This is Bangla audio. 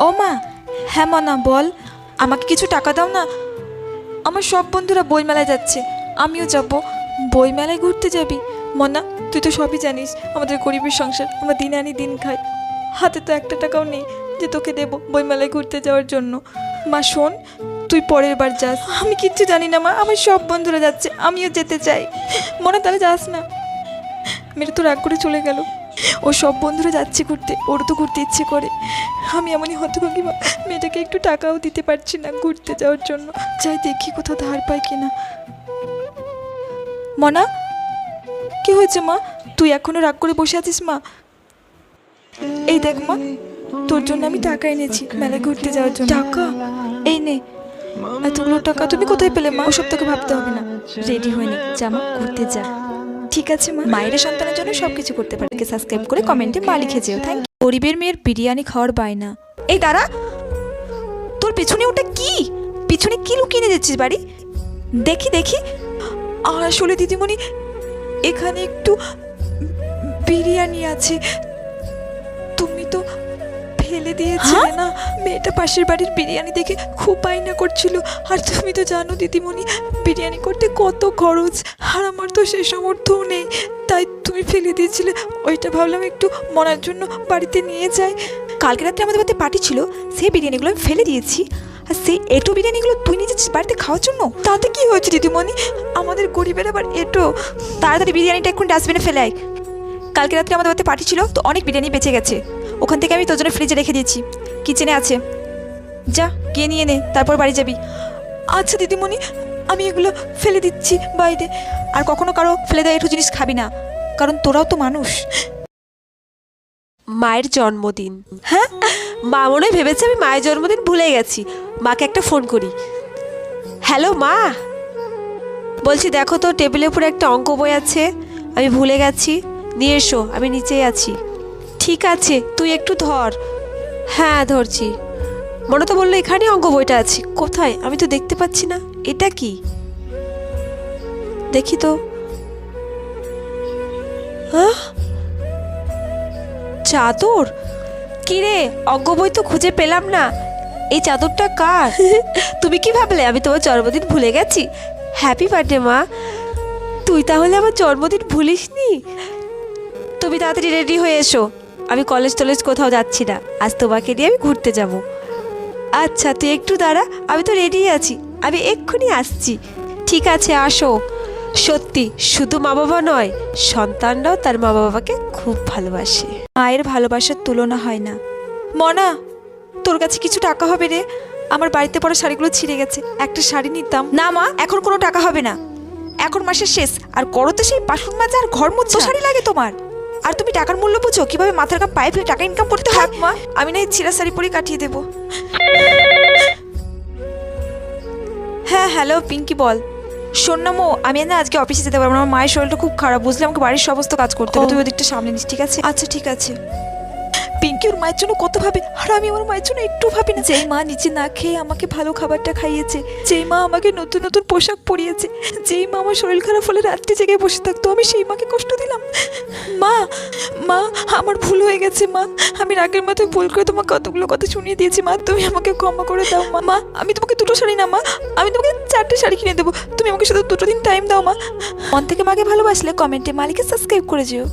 ও মা হ্যাঁ মনা বল। আমাকে কিছু টাকা দাও না। আমার সব বন্ধুরা বইমেলায় যাচ্ছে, আমিও যাব। বইমেলায় ঘুরতে যাবি? মনা, তুই তো সবই জানিস, আমাদের গরিবের সংসার, আমরা দিন আনি দিন খাই। হাতে তো একটা টাকাও নেই যে তোকে দেব বইমেলায় ঘুরতে যাওয়ার জন্য। মা, শোন, তুই পরের বার যাস। আমি কিচ্ছু জানি না মা, আমার সব বন্ধুরা যাচ্ছে, আমিও যেতে চাই। মনে, তাহলে যাস না। মেরে তো রাগ করে চলে গেল। ও সব বন্ধুরা যাচ্ছে ঘুরতে, ওর তো ঘুরতে ইচ্ছে করে। আমি এমনই হতভাগী মা মেয়েটাকে একটু টাকাও দিতে পারছি না ঘুরতে যাওয়ার জন্য। যাই দেখি কোথাও ধার পাই কিনা। মনা, কি হয়েছে মা? তুই এখনও রাগ করে বসে আছিস মা? এই দেখ মা, তোর জন্য আমি টাকা এনেছি, মেলায় ঘুরতে যাওয়ার জন্য। টাকা? এই নে। এতগুলো টাকা তুমি কোথায় পেলে মা? ওসব তোকে ভাবতে হবে না। রেডি হয়নি জামা ঘুরতে যা। ঠিক আছে, মা? মায়ের সন্তানের জন্য সবকিছু করতে পারে। সাবস্ক্রাইব করে কমেন্টে মা লিখে যেও। থ্যাংক গরিবের মেয়ের বিরিয়ানি খাওয়ার বায়না। এই, দাঁড়া। তোর পিছনে ওটা কি? পিছনে কি লুকিয়ে নিয়ে যাচ্ছিস বাড়ি? দেখি দেখি। আসলে দিদিমণি, এখানে একটু বিরিয়ানি আছে। ফেলে দিয়েছিলে না? মেয়েটা পাশের বাড়ির বিরিয়ানি দেখে খুব বায়না করছিল। আর তুমি তো জানো দিদিমণি বিরিয়ানি করতে কত খরচ আর আমার তো সে সামর্থ্যও নেই। তাই তুমি ফেলে দিয়েছিলে ওইটা ভাবলাম একটু মনার জন্য বাড়িতে নিয়ে যাই। কালকে রাত্রে আমাদের বাড়িতে পার্টি ছিল সেই বিরিয়ানিগুলো আমি ফেলে দিয়েছি। আর সেই এটো বিরিয়ানিগুলো তুই নিজে বাড়িতে খাওয়ার জন্য? তাতে কি হয়েছে দিদিমণি? আমাদের গরিবের আবার এটো। তাড়াতাড়ি বিরিয়ানিটা এখন ডাস্টবিনে ফেলে আয়। কালকে রাত্রে আমাদের বাড়িতে পার্টি ছিল তো অনেক বিরিয়ানি বেঁচে গেছে। ওখান থেকে আমি তোর জন্য ফ্রিজে রেখে দিয়েছি। কিচেনে আছে। যা গিয়ে নিয়ে নে তারপর বাড়ি যাবি। আচ্ছা দিদিমণি আমি এগুলো ফেলে দিচ্ছি বাইরে। আর কখনো কারও ফেলে দেওয়া একটু জিনিস খাবি না কারণ তোরাও তো মানুষ। মায়ের জন্মদিন। হ্যাঁ? মা মনে ভেবেছে আমি মায়ের জন্মদিন ভুলে গেছি। মাকে একটা ফোন করি। হ্যালো মা। বলছি দেখো তো টেবিলের উপরে একটা অঙ্ক বই আছে। আমি ভুলে গেছি। নিয়ে এসো আমি নিচেই আছি। ঠিক আছে তুই একটু ধর। হ্যাঁ ধরছি। মনে তো বলল এখানে অঙ্ক বইটা আছে। কোথায়? আমি তো দেখতে পাচ্ছি না। এটা কি? দেখি তো। চাদর? কিরে অজ্ঞ বই তো খুঁজে পেলাম না। এই চাদরটা কার? তুমি কি ভাবলে? আমি তোমার জন্মদিন ভুলে গেছি। হ্যাপি বার্থডে মা। তুই তাহলে আমার জন্মদিন ভুলিসনি? তুমি তাড়াতাড়ি রেডি হয়ে এসো। আমি কলেজ টলেজ কোথাও যাচ্ছি না। আজ তোমাকে নিয়ে আমি ঘুরতে যাব। আচ্ছা তুই একটু দাঁড়া আমি তো রেডি আছি। আমি এক্ষুনি আসছি। ঠিক আছে আসো। সত্যি শুধু মা বাবা নয় সন্তানরাও তার মা বাবাকে খুব ভালোবাসে। মায়ের ভালোবাসার তুলনা হয় না। মনা তোর কাছে কিছু টাকা হবে রে? আমার বাড়িতে পড়া শাড়িগুলো ছিঁড়ে গেছে। একটা শাড়ি নিতাম। না মা এখন কোনো টাকা হবে না। এখন মাসের শেষ। আর করো তো সেই বাসন মাজা আর ঘর মুছো শাড়ি লাগে তোমার। আর তুমি টাকার মূল্য বুঝো? কীভাবে মাথার কাপ পায়ে ফেলে টাকা ইনকাম করতে হয়? মা। আমি না এই ছিঁড়া শাড়ি পরে কাটিয়ে দেবো। হ্যাঁ হ্যালো পিঙ্কি বল। শোন না মো আমি না আজকে অফিসে যেতে পারব না। আমার মায়ের শরীরটা খুব খারাপ বুঝলে? আমাকে বাড়ির সমস্ত কাজ করতে হবে। তুই ওদিকটা সামলে নিস ঠিক আছে? আচ্ছা ঠিক আছে। পিঙ্কি ওর মায়ের জন্য কত ভাবে, আর আমি আমার মায়ের জন্য একটু ভাবি না। যেই মা নিচে না খেয়ে আমাকে ভালো খাবারটা খাইয়েছে, যেই মা আমাকে নতুন নতুন পোশাক পরিয়েছে, যেই মা আমার শরীর খারাপ হলে রাত্রি জেগে বসে থাকতো, আমি সেই মাকে কষ্ট দিলাম। মা মা, আমার ভুল হয়ে গেছে, মা। আমি রাগের মাথায় ভুল করে তোমাকে কতগুলো কথা শুনিয়ে দিয়েছি, মা। তুমি আমাকে ক্ষমা করে দাও, মা। মা, আমি তোমাকে দুটো শাড়ি না, মা। আমি তোমাকে চারটে শাড়ি কিনে দেবো। তুমি আমাকে শুধু দুটো দিন টাইম দাও, মা। মন থেকে মাকে ভালোবাসলে কমেন্টে মালিকে সাবস্ক্রাইব করে যেও।